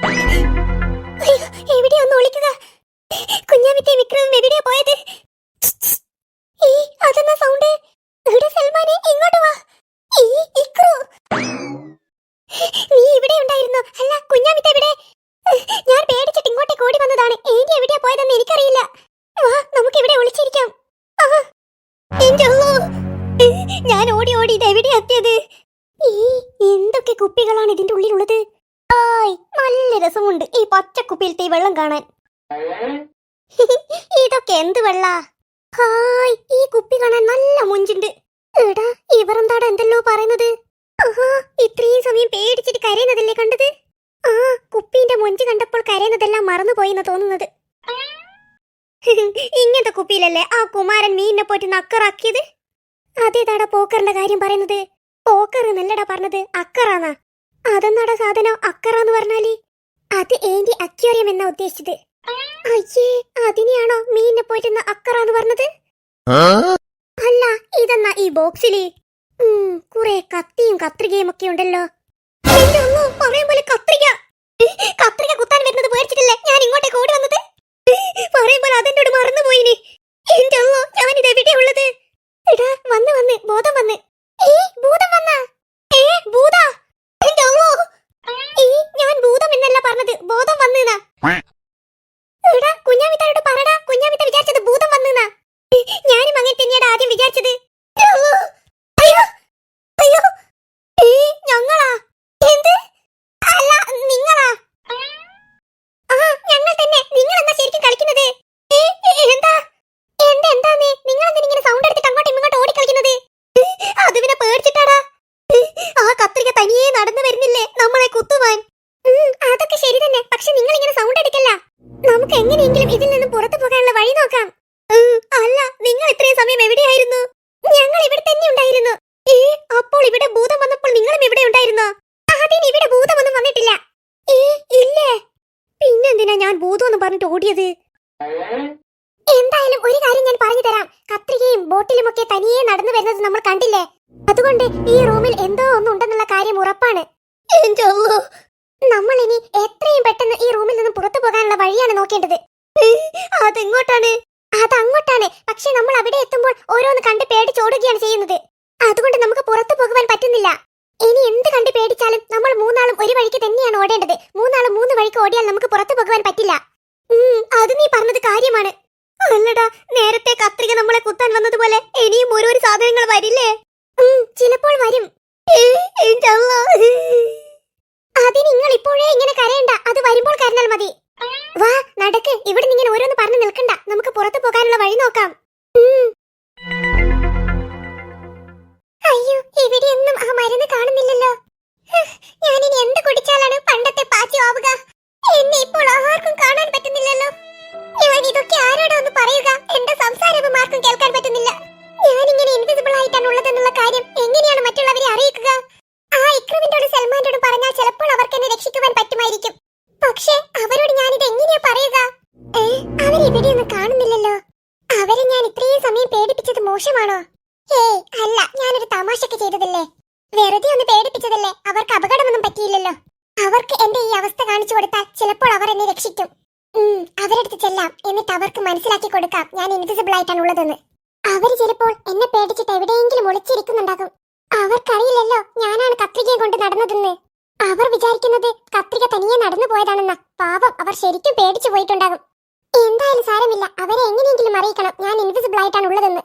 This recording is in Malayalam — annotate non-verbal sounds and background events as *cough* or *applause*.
*laughs* എവിടെയാ ഒന്ന് ഒളിക്കുക കുഞ്ഞാമിത്തെ വിക്രമം എവിടെയാ പോയത്? ഈ അതെന്ന സൗണ്ട് ഇവിടെ സൽമാനെ ഇങ്ങോട്ട് വാ. ഈ ഇക്രു. നീ ഇവിടെ ഉണ്ടായിരുന്നോ? അല്ല കുഞ്ഞാമിത്തെ എവിടെ? ഞാൻ പേടിച്ചിട്ട് ഇങ്ങോട്ടേക്ക് ഓടി വന്നതാണ്. ഏന്റി എവിടെയാ പോയതെന്ന് എനിക്കറിയില്ല. വാ നമുക്ക് ഇവിടെ ഒളിച്ചിരിക്കാം. ഞാൻ ഓടി ഓടി ഇത് എവിടെയാ എത്തിയത്? ഈ എന്തൊക്കെ കുപ്പികളാണ് ഇതിന്റെ ഉള്ളിലുള്ളത്? നല്ല രസമുണ്ട് ഈ പച്ചക്കുപ്പിയിലത്തെ വെള്ളം കാണാൻ. *laughs* ഇതൊക്കെ എന്ത് വെള്ളാ? ഹായ് ഈ കുപ്പി കാണാൻ നല്ല മുഞ്ചുണ്ട്. എടാ ഇവർ ഇവരെന്താടാ എന്തല്ലോ പറയുന്നത്? ആഹാ ഇത്രയും സമയം പേടിച്ചിട്ട് കരയുന്നതല്ലേ കണ്ടത്? ആ കുപ്പീന്റെ മൊഞ്ച് കണ്ടപ്പോൾ കരയുന്നതെല്ലാം മറന്നുപോയി എന്ന് തോന്നുന്നത്. *laughs* ഇങ്ങനത്തെ കുപ്പിയിലല്ലേ ആ കുമാരൻ മീനിനെ പോയിട്ട് നക്കറാക്കിയത്? അതേതാടാ പോക്കറിന്റെ കാര്യം പറയുന്നത്? പോക്കർ എന്നല്ലടാ പറഞ്ഞത് അക്കറാന്നാ. അതെന്നാടാ സാധനം? അക്കറാന്ന് പറഞ്ഞാൽ. അത് ഏന്റി അക്യോറിയം എന്നാ ഉദ്ദേശിച്ചത്. അയ്യേ അതിനെയാണോ മീനിനെ പോയിട്ടെന്ന അക്കറാന്ന് പറഞ്ഞത്? അല്ല ഇതെന്നാ ഈ ബോക്സിൽ? കുറെ കത്തിയും കത്രികയും ഒക്കെ ഉണ്ടല്ലോ. പറയാൻ പറയും പോലെ കത്രിക. കത്രിക കുത്താൻ വരുന്നത് പേടിച്ചിട്ടില്ലേ ഞാൻ ഇങ്ങോട്ടേക്ക് ഓടി വന്നത്? പറയും പോലെ അതെന്നോട് മറന്നുപോയിനി. എന്റെ അമ്മോ ഞാൻ എവിടെയാ ഉള്ളത്? എടാ വന്ന് വന്ന് ബോധം വന്ന്. ഏ ഭൂതം വന്ന ഏ ഭൂത എന്റെ അമ്മോ ഏ ഞാൻ ഭൂതം എന്നല്ല പറഞ്ഞത് ബോധം വന്നെന്നാ എടാ കുഞ്ഞാമിത്താരോട് പറടാ കുഞ്ഞാമിത്ത വിചാരിച്ചത് ഭൂതം വന്നെന്നാ ഞാനും അങ്ങനെ തന്നെയാണ് ആദ്യം വിചാരിച്ചത് അയ്യോ, അയ്യോ അയ്യോ ഏ ഞങ്ങളാ എന്ത് അല്ല നിങ്ങളാ ആ ഞങ്ങൾ തന്നെ നിങ്ങൾ എന്താ ശരിക്കും കളിക്കുന്നത് ഏ, ഏ, എന്താ എന്താ എന്താന്നേ നിങ്ങൾ എന്തിനാ ഇങ്ങനെ സൗണ്ട് എടുത്തിട്ട് അങ്ങോട്ടും ഇങ്ങോട്ടും ഓടി കളിക്കുന്നത് അത് പിന്നെ പേടിച്ചിട്ടാടാ ആ കത്രിക തനിയെ നടന്നു വരുന്നില്ലേ നമ്മളെ കുത്തുവാൻ ഉം, അതൊക്കെ ശരി തന്നെ പക്ഷെ നിങ്ങൾ ഇങ്ങനെ സൗണ്ട് എടുക്കല്ല നമുക്ക് എങ്ങനെയെങ്കിലും ഇതിൽ നിന്ന് പുറത്തു പോകാനുള്ള വഴി നോക്കാം ഉം, അല്ല നിങ്ങൾ സമയം എവിടെയായിരുന്നു? ഞങ്ങൾ ഇവിടെ തന്നെ ഉണ്ടായിരുന്നു. ഏ അപ്പോൾ ഇവിടെ ഭൂതം വന്നപ്പോൾ നിങ്ങളും ഇവിടെ ഉണ്ടായിരുന്നോ? ആദ്യം ഇവിടെ ഭൂതമൊന്നും വന്നിട്ടില്ല. ഏ ഇല്ലേ? പിന്നെന്തിനാ ഞാൻ ഭൂതം എന്ന് പറഞ്ഞിട്ട് ഓടിയത്? എന്തായാലും ഒരു കാര്യം ഞാൻ പറഞ്ഞു തരാം. കത്രികയും ബോട്ടിലും ഒക്കെ തനിയെ നടന്നു വരുന്നത് നമ്മൾ കണ്ടില്ലേ? അതുകൊണ്ട് ഈ റൂമിൽ എന്തോ ഒന്നുണ്ടെന്നുള്ള കാര്യം ഉറപ്പാണ്. നമ്മൾ ഇനി എത്രയും പെട്ടെന്ന് ഈ റൂമിൽ നിന്ന് പുറത്തു പോകാനുള്ള വഴിയാണ് നോക്കേണ്ടത്. അതെങ്ങോട്ടാണ്? അതങ്ങോട്ടാണ്. പക്ഷെ നമ്മൾ അവിടെ എത്തുമ്പോൾ ഓരോന്ന് കണ്ട് പേടിച്ചോടുകയാണ് ചെയ്യുന്നത്. അതുകൊണ്ട് നമുക്ക് പുറത്തു പോകുവാൻ പറ്റുന്നില്ല. ഇനി എന്ത് കണ്ട് പേടിച്ചാലും നമ്മൾ മൂന്നാളും ഒരു വഴിക്ക് തന്നെയാണ് ഓടേണ്ടത്. മൂന്നാളും മൂന്ന് വഴിക്ക് ഓടിയാൽ നമുക്ക് പുറത്തു പോകുവാൻ പറ്റില്ല. അത് നീ പറഞ്ഞത് കാര്യമാണ്. അല്ലടാ നേരത്തെ കത്രിക നമ്മളെ കുത്താൻ വന്നതുപോലെ ഇനിയും ഓരോരു സാധനങ്ങൾ വരില്ലേ? ചിലപ്പോൾ വരും. അതിന് നിങ്ങൾ ഇപ്പോഴേ ഇങ്ങനെ കരയണ്ട. അത് വരുമ്പോൾ കരഞ്ഞാൽ മതി. വാ നടക്ക്. ഇവിടെ ഇങ്ങനെ ഓരോന്ന് നമുക്ക് പുറത്തു പോകാനുള്ള വഴി നോക്കാം. അയ്യോ ഇവിടെയൊന്നും ആ മരുന്ന് കാണുന്നില്ലല്ലോ ഇത്രയും സമയം പേടിപ്പിച്ചത് മോശമാണോ? ഏയ് അല്ല ഞാനൊരു തമാശക്ക് ചെയ്തതല്ലേ? വെറുതെ ഒന്ന് പേടിപ്പിച്ചതല്ലേ? അവർക്ക് അപകടമൊന്നും പറ്റിയില്ലല്ലോ. അവർക്ക് എന്റെ ഈ അവസ്ഥ കാണിച്ചു കൊടുത്താൽ ചിലപ്പോൾ അവർ എന്നെ രക്ഷിക്കും. അവരടുത്ത് ചെല്ലാം. എന്നിട്ട് അവർക്ക് മനസ്സിലാക്കി കൊടുക്കാം. ഞാൻ ഇൻവിസിബിൾ ആയിട്ടാണ് ഉള്ളതെന്ന്. അവർ ചിലപ്പോൾ എന്നെ പേടിച്ചിട്ട് എവിടെയെങ്കിലും ഒളിച്ചിരിക്കുന്നുണ്ടാകും. അവർക്കറിയില്ലല്ലോ ഞാനാണ് കത്രികയെ കൊണ്ട് നടന്നതെന്ന്. അവർ വിചാരിക്കുന്നത് കത്രിക തനിയെ നടന്നു പോയതാണെന്ന പാവം അവർ ശരിക്കും പേടിച്ചു പോയിട്ടുണ്ടാകും. എന്തായാലും സാരമില്ല. അവരെ എങ്ങനെയെങ്കിലും അറിയിക്കണം. ഞാൻ ഇൻവിസിബിൾ ആയിട്ടാണ് ഉള്ളതെന്ന്.